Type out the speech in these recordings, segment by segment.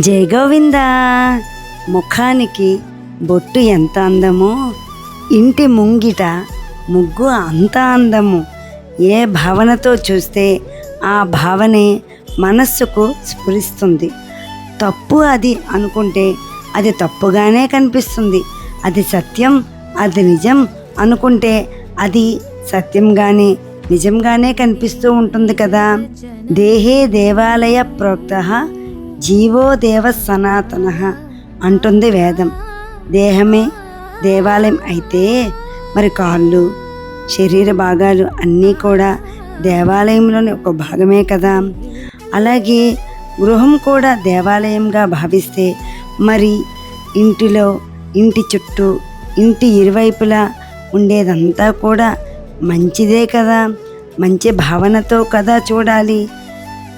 జై గోవింద. ముఖానికి బొట్టు ఎంత అందమో ఇంటి ముంగిట ముగ్గు అంత అందము. ఏ భావనతో చూస్తే ఆ భావనే మనస్సుకు స్ఫురిస్తుంది. తప్పు అది అనుకుంటే అది తప్పుగానే కనిపిస్తుంది. అది సత్యం అది నిజం అనుకుంటే అది సత్యంగానే నిజంగానే కనిపిస్తూ ఉంటుంది కదా. దేహే దేవాలయ ప్రోక్త జీవో దేవ సనాతన అంటుంది వేదం. దేహమే దేవాలయం అయితే మరి కాళ్ళు శరీర భాగాలు అన్నీ కూడా దేవాలయంలోని ఒక భాగమే కదా. అలాగే గృహం కూడా దేవాలయంగా భావిస్తే మరి ఇంటిలో ఇంటి చుట్టూ ఇంటి ఇరువైపులా ఉండేదంతా కూడా మంచిదే కదా. మంచి భావనతో కదా చూడాలి.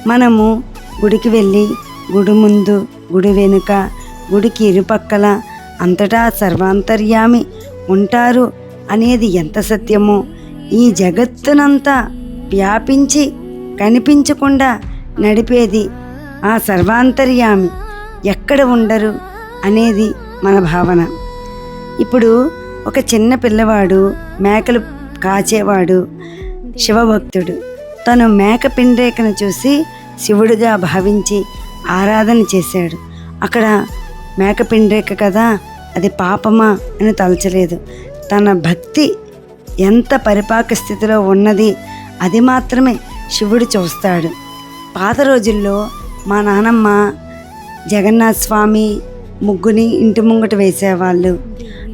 మనము గుడికి వెళ్ళి గుడి ముందు గుడి వెనుక గుడికి ఇరుపక్కల అంతటా సర్వాంతర్యామి ఉంటారు అనేది ఎంత సత్యమో ఈ జగత్తునంతా వ్యాపించి కనిపించకుండా నడిపేది ఆ సర్వాంతర్యామి ఎక్కడ ఉండరు అనేది మన భావన. ఇప్పుడు ఒక చిన్న పిల్లవాడు మేకలు కాచేవాడు శివభక్తుడు. తను మేక పిండ్రేకను చూసి శివుడిగా భావించి ఆరాధన చేశాడు. అక్కడ మేకపిండ్రేక కదా అది పాపమా అని తలచలేదు. తన భక్తి ఎంత పరిపాక స్థితిలో ఉన్నది అది మాత్రమే శివుడు చూస్తాడు. పాత రోజుల్లో మా నానమ్మ జగన్నాథ స్వామి ముగ్గుని ఇంటి ముంగట వేసేవాళ్ళు.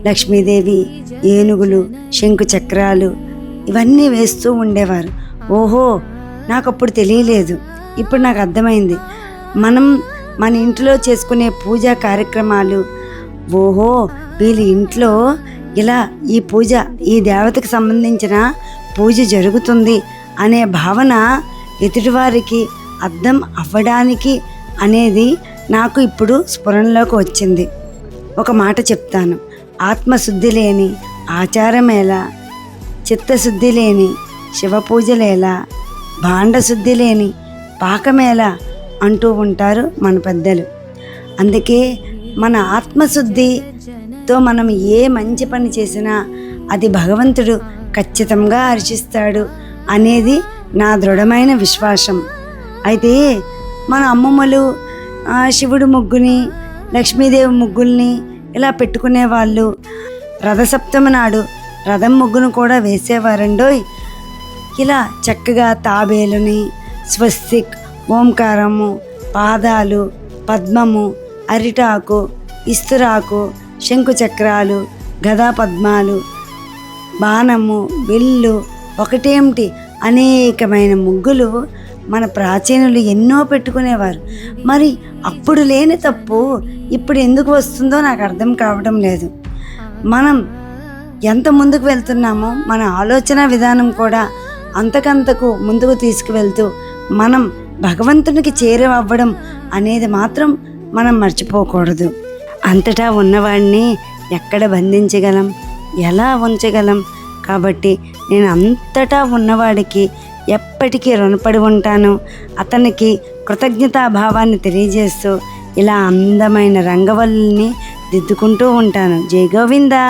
లక్ష్మీదేవి ఏనుగులు శంకు చక్రాలు ఇవన్నీ వేస్తూ ఉండేవారు. ఓహో నాకు అప్పుడు తెలియలేదు. ఇప్పుడు నాకు అర్థమైంది. మనం మన ఇంట్లో చేసుకునే పూజా కార్యక్రమాలు. ఓహో వీళ్ళ ఇంట్లో ఇలా ఈ పూజ ఈ దేవతకు సంబంధించిన పూజ జరుగుతుంది అనే భావన ఎదుటివారికి అర్థం అవ్వడానికి అనేది నాకు ఇప్పుడు స్ఫురణలోకి వచ్చింది. ఒక మాట చెప్తాను. ఆత్మశుద్ధి లేని ఆచారమేలా చిత్తశుద్ధి లేని శివ పూజలేలా భాండశుద్ధి లేని పాకమేలా అంటూ ఉంటారు మన పెద్దలు. అందుకే మన ఆత్మశుద్ధితో మనం ఏ మంచి పని చేసినా అది భగవంతుడు ఖచ్చితంగా హర్షిస్తాడు అనేది నా దృఢమైన విశ్వాసం. అయితే మన అమ్మమ్మలు శివుడు ముగ్గుని లక్ష్మీదేవి ముగ్గుల్ని ఇలా పెట్టుకునే వాళ్ళు రథసప్తమి నాడు రథం ముగ్గును కూడా వేసేవారండోయ్. ఇలా చక్కగా తాబేలుని స్వస్తిక్ ఓంకారము పాదాలు పద్మము అరిటాకు ఇస్తురాకు శంకుచక్రాలు గదాపద్మాలు గదా పద్మాలు బాణము విల్లు ఒకటేమిటి? అనేకమైన ముగ్గులు మన ప్రాచీనులు ఎన్నో పెట్టుకునేవారు. మరి అప్పుడు లేని తప్పు ఇప్పుడు ఎందుకు వస్తుందో నాకు అర్థం కావడం లేదు. మనం ఎంత ముందుకు వెళ్తున్నామో మన ఆలోచన విధానం కూడా అంతకంతకు ముందుకు తీసుకువెళ్తూ మనం భగవంతునికి చేరువవ్వడం అనేది మాత్రం మనం మర్చిపోకూడదు. అంతటా ఉన్నవాడిని ఎక్కడ బంధించగలం? ఎలా ఉంచగలం? కాబట్టి నేను అంతటా ఉన్నవాడికి ఎప్పటికీ రుణపడి ఉంటాను. అతనికి కృతజ్ఞతాభావాన్ని తెలియజేస్తూ ఇలా అందమైన రంగవల్లిని దిద్దుకుంటూ ఉంటాను. జై గోవిందా!